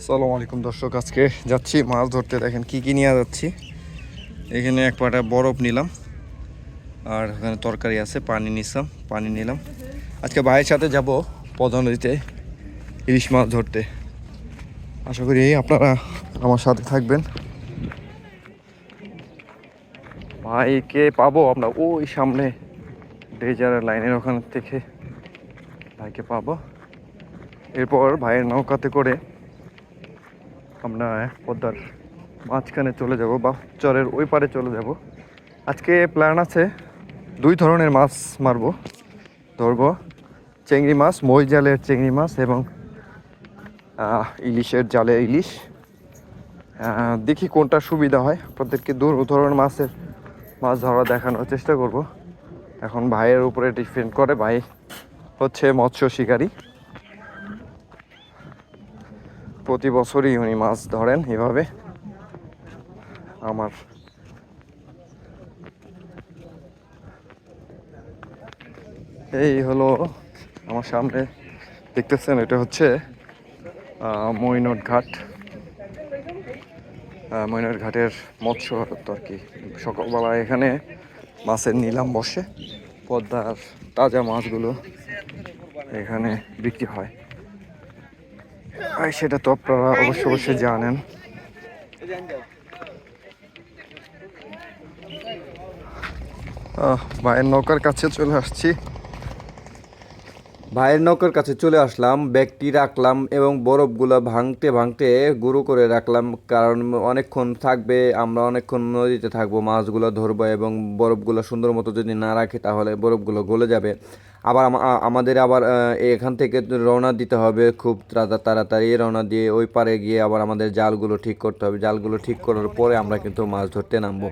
আসসালামু আলাইকুম দর্শক, আজকে যাচ্ছি মাছ ধরতে। দেখেন কি কি নিয়ে যাচ্ছি। এখানে এক পাটা বরফ নিলাম, আর ওখানে তরকারি আছে, পানি নিলাম পানি নিলাম। আজকে ভাইয়ের সাথে যাব পদ্মা নদীতে ইলিশ মাছ ধরতে। আশা করি আপনারা আমার সাথে থাকবেন। ভাইকে পাবো আমরা ওই সামনে ডেজারের লাইনের ওখান থেকে। ভাইকে পাবো। এরপর ভাইয়ের নৌকাতে করে আমরা পদ্মার মাঝখানে চলে যাব বা চরের ওই পারে চলে যাব। আজকে প্ল্যান আছে দুই ধরনের মাছ মারবো। ধরবো চিংড়ি মাছ, মই জালের চিংড়ি মাছ এবং ইলিশের জালে ইলিশ। দেখি কোনটা সুবিধা হয়। প্রত্যেককে দু ধরনের মাছের মাছ ধরা দেখানোর চেষ্টা করব। এখন ভাইয়ের উপরে ডিপেন্ড করে, ভাই হচ্ছে মৎস্য শিকারী। প্রতি বছরই উনি মাছ ধরেন এভাবে। আমার এই হলো আমার সামনে, দেখতেছেন, এটা হচ্ছে মৈনট ঘাট। মৈনট ঘাটের মৎস্য আর কি। সকালবেলা এখানে মাছের নিলাম বসে, পদ্মার তাজা মাছগুলো এখানে বিক্রি হয়। আর, সেটা তো আপনারা অবশ্যই অবশ্যই জানেন। ভাইয়ের নৌকার কাছে চলে আসছি। ভাইয়ের নৌকার কাছে চলে আসলাম, ব্যাগটি রাখলাম এবং বরফগুলো ভাঙতে ভাঙতে গুঁড়ো করে রাখলাম, কারণ অনেকক্ষণ থাকবে, আমরা অনেকক্ষণ নদীতে থাকব, মাছগুলো ধরবো এবং বরফগুলো সুন্দর মতো যদি না রাখি তাহলে বরফগুলো গলে যাবে। আবার আমাদের আবার এখান থেকে রওনা দিতে হবে খুব তাড়া- তাড়াতাড়ি রওনা দিয়ে ওই পারে গিয়ে আবার আমাদের জালগুলো ঠিক করতে হবে। জালগুলো ঠিক করার পরে আমরা কিন্তু মাছ ধরতে নামবো।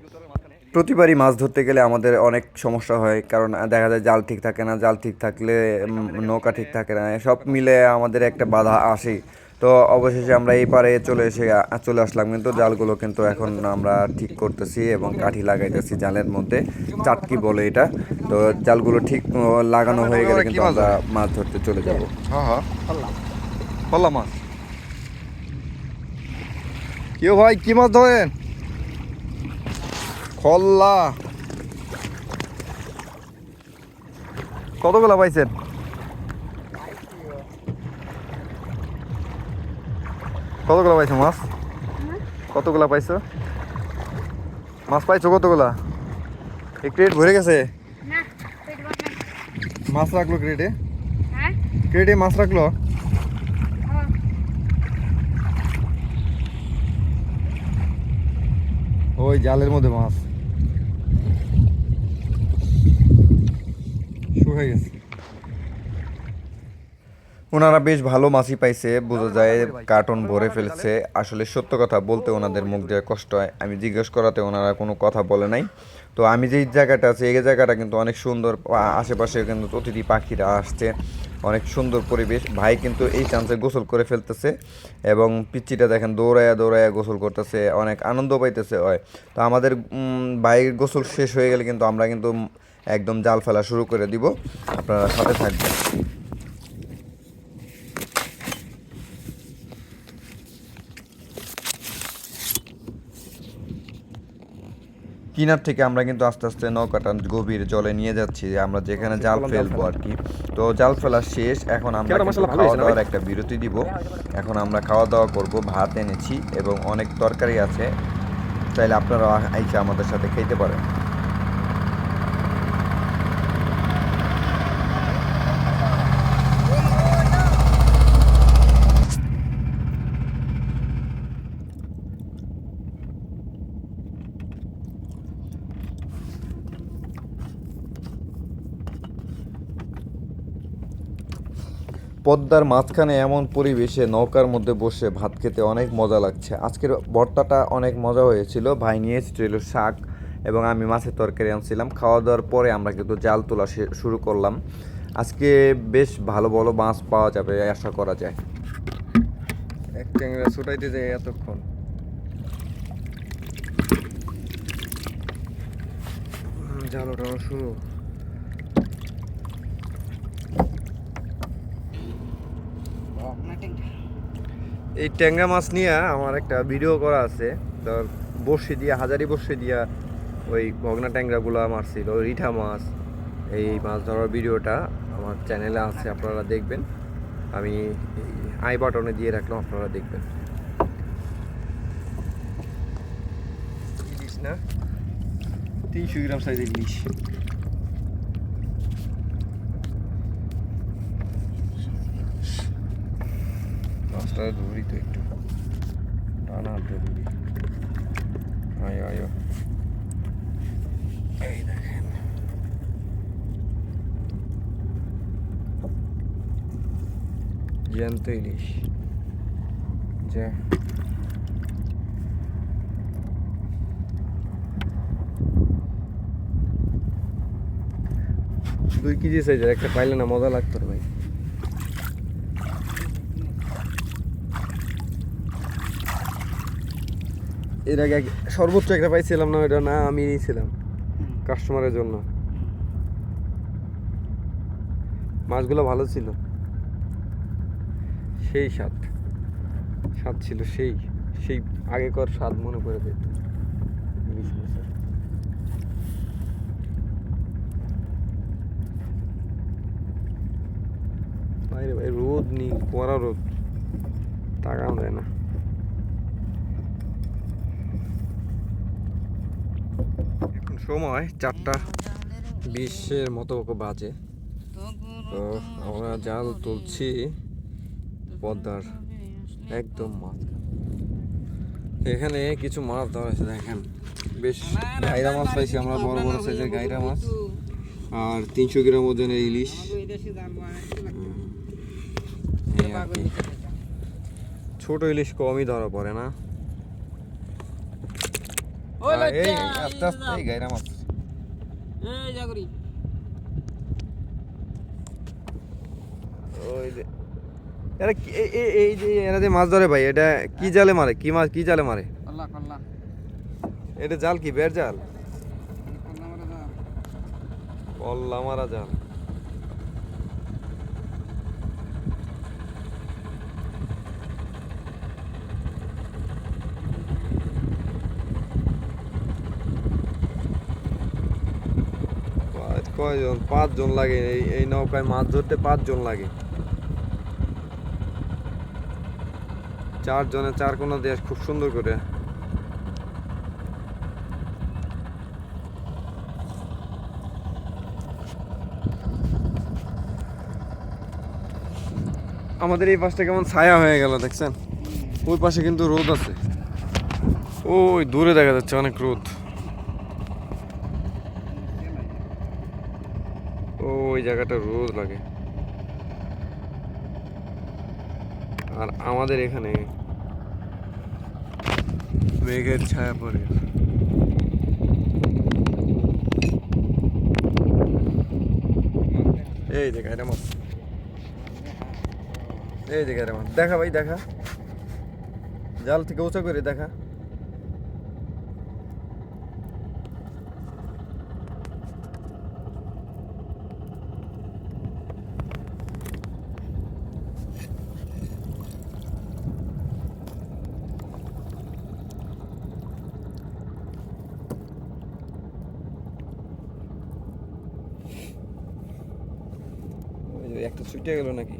প্রতিবারই মাছ ধরতে গেলে আমাদের অনেক সমস্যা হয়, কারণ দেখা যায় জাল ঠিক থাকে না, জাল ঠিক থাকলে নৌকা ঠিক থাকে না, সব মিলে আমাদের একটা বাধা আসেই। তো অবশেষে আমরা এই পারে চলে এসে চলে আসলাম। কিন্তু জালগুলো কিন্তু এখন আমরা ঠিক করতেছি এবং কাঠি লাগাইতেছি জালের মধ্যে। চাটকি বলে এটা। তো জালগুলো ঠিক লাগানো হয়ে গেলে কিন্তু আমরা মাছ ধরতে চলে যাব। হ্যাঁ হ্যাঁ। মাছ। কেউ ভাই কি মাছ ধরেন? খল্লা। কতগুলা পাইছেন? কতগুলা পাইছো মাছ? কতগুলা পাইছো? মাছ পাইছো কতগুলা? এই ক্রেট ভরে গেছে? মাছ রাখল ক্রেটে হ্যাঁ? ক্রেটে মাছ রাখল? ওই জালের মধ্যে মাছ। শুয়ে গেছে। ওনারা বেশ ভালো মাছই পাইছে, বোঝা যায় কার্টন ভরে ফেলছে। আসলে সত্য কথা বলতে ওনাদের মুখ দিয়ে কষ্ট হয়। আমি জিজ্ঞেস করাতে ওনারা কোনো কথা বলে নাই। তো আমি যেই জায়গাটা আছে, এই জায়গাটা কিন্তু অনেক সুন্দর আশেপাশে কিন্তু অতিথি পাখিরা আসছে। অনেক সুন্দর পরিবেশ। ভাই কিন্তু এই চান্সে গোসল করে ফেলতেছে এবং পিচ্চিটা দেখেন দৌড়ায়া দৌড়ায়া গোসল করতেছে। অনেক আনন্দ পাইতেছে হয় তো আমাদের ভাইয়ের গোসল শেষ হয়ে গেলে কিন্তু আমরা কিন্তু একদম জাল ফেলা শুরু করে দিব। আপনারা সাথে থাকবেন। কিনার থেকে আমরা কিন্তু আস্তে আস্তে নৌকাটা গভীর জলে নিয়ে যাচ্ছি আমরা যেখানে জাল ফেলব আর কি। তো জাল ফেলা শেষ এখন আমরা খাওয়া দাওয়ার একটা বিরতি দিব। এখন আমরা খাওয়া দাওয়া করব ভাত এনেছি এবং অনেক তরকারি আছে। তাইলে আপনারা আইসা আমাদের সাথে খেতে পারেন। পদ্মার মাঝখানে এমন পরিবেশে নৌকার মধ্যে বসে ভাত খেতে অনেক মজা লাগছে। আজকের ভর্তাটা অনেক মজা হয়েছিল। ভাই নিয়ে এসেছিল শাক এবং আমি মাছের তরকারি আনছিলাম। খাওয়া দাওয়ার পরে আমরা কিন্তু জাল তোলা শুরু করলাম। আজকে বেশ ভালো ভালো মাছ পাওয়া যাবে আশা করা যায়। এক ট্যাংরা ছুটাইতে যায় এতক্ষণ। জাল ওঠানো শুরু। এই ট্যাংরা মাছ নিয়ে আমার একটা ভিডিও করা আছে। তোর বর্ষি দিয়া, হাজারি বর্ষি দিয়া ওই ভগনা ট্যাংরাগুলো মারছিল রিঠা মাছ। এই মাছ ধরার ভিডিওটা আমার চ্যানেলে আছে, আপনারা দেখবেন। আমি আই বাটনে দিয়ে রাখলাম, আপনারা দেখবেন। না? তিনশো গ্রাম সাইজের ইলিশ। মাছটা ধরি তো একটু। টানা হাতে ধরি আয় আয়। এই দেখেন। জ্যান্ত ইলিশ। যা। দুই কেজি সাইজের একটা পাইলে না মজা লাগতো ভাই। এর আগে সর্বোচ্চ একটা পাইছিলাম না ওটা না আমি নিয়েছিলাম কাস্টমারের জন্য। মাছগুলো ভালো ছিল। সেই স্বাদ। স্বাদ ছিল সেই সেই আগেকার স্বাদ মনে করে দিত বাইরে ভাই, রোদ নেই, কড়া রোদ। তাকানো যায় না এখন সময় চারটা বিশের মতো বাজে। তো আমরা জাল তুলছি পদ্মার একদম মাছ এখানে কিছু মাছ ধরা দেখেন। বেশ গাইরা মাছ পাইছি আমরা, বড় বড় সাইজের গাইরা মাছ। আর তিনশো গ্রাম ওজনের ইলিশ। ছোট ইলিশ কমই ধরা পড়ে না। এই আস্তে আস্তে এই গাইরা মাছ ওই যে এরা এই যে এরা যে মাছ ধরে ভাই এটা কি জালে মারে কি মাছ কি জালে মারে এটা জাল কি বের জাল কল্লা মারা জাল কয়জন? পাঁচজন লাগে। এই এই নৌকায় মাছ ধরতে পাঁচজন লাগে। চারজনে চার কোনো দেশ খুব সুন্দর করে। আমাদের এই পাশটা কেমন ছায়া হয়ে গেল, দেখছেন? ওই পাশে কিন্তু রোদ আছে। ওই দূরে দেখা যাচ্ছে অনেক রোদ। ওই জায়গাটা রোদ লাগে। আর আমাদের এখানে মেঘের ছায়া পড়ে। এই দেখা এটা মাছ এই দেখা এটা মাছ দেখা ভাই, দেখা। জাল থেকে উঁচা করে দেখা। একটা ছুটে গেল নাকি?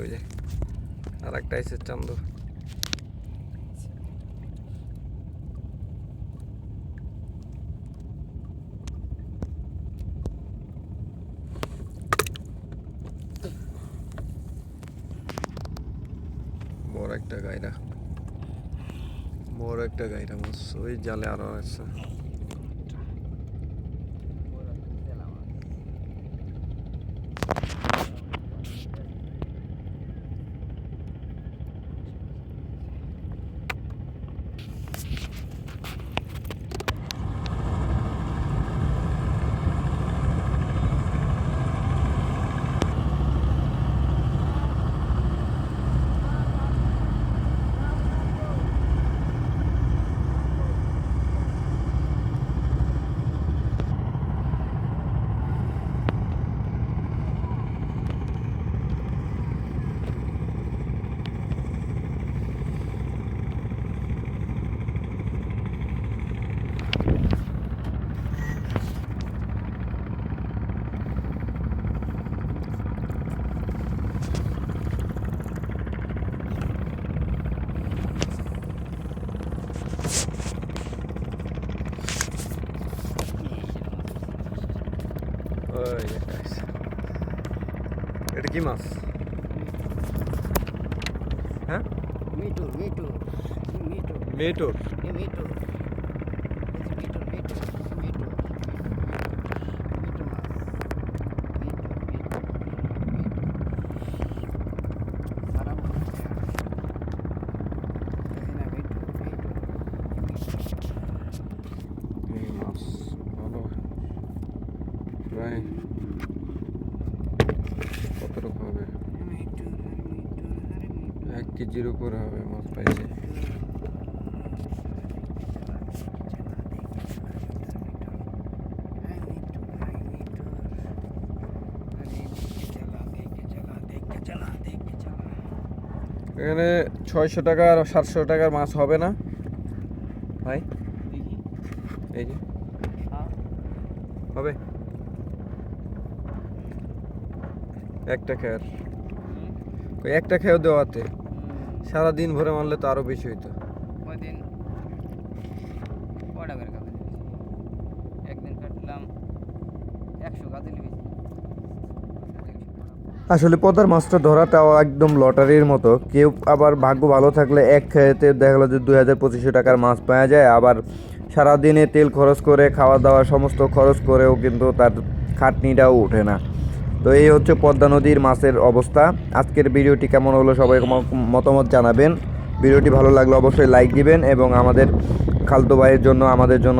ওই যে আর একটা এসে চান্দু। বড় একটা গায়রা। বড় একটা গাইরা মাছ ওই জালে আরও আছে। きます。え Me too, me too. Me too. Me too. Yeah, me too. It's me too, me too. It's me too. Me too, Mas. Me too, me too. Me too. Saram. Kahina, me too, me too. Me too. Hey, Mas. Hello. Right. কেজির উপরে হবে মাছ পাইছে। এখানে ছয়শো টাকা আর সাতশো টাকার মাছ হবে না? ভাই? এই যে। হবে? একটা খেয়ার। ওই একটা খেয়েও দেওয়াতে। সারা দিন ভরে মারলে তো আরও বেশি হইতো। করে কাজ একদিন কাটলাম একশো কাজ আসলে পদার মাছটা ধরাটাও একদম লটারির মতো। কেউ আবার ভাগ্য ভালো থাকলে এক খেতে দেখা গেলো যে দুই হাজার পঁচিশশো টাকার মাছ পাওয়া যায় আবার সারাদিনে তেল খরচ করে খাওয়া দাওয়া সমস্ত খরচ করেও কিন্তু তার খাটনিটাও ওঠে না। তো এই হচ্ছে পদ্মা নদীর মাছের অবস্থা। আজকের ভিডিওটি কেমন হলো সবাই মতামত জানাবেন। ভিডিওটি ভালো লাগলে অবশ্যই লাইক দিবেন এবং আমাদের খালতো ভাইয়ের জন্য, আমাদের জন্য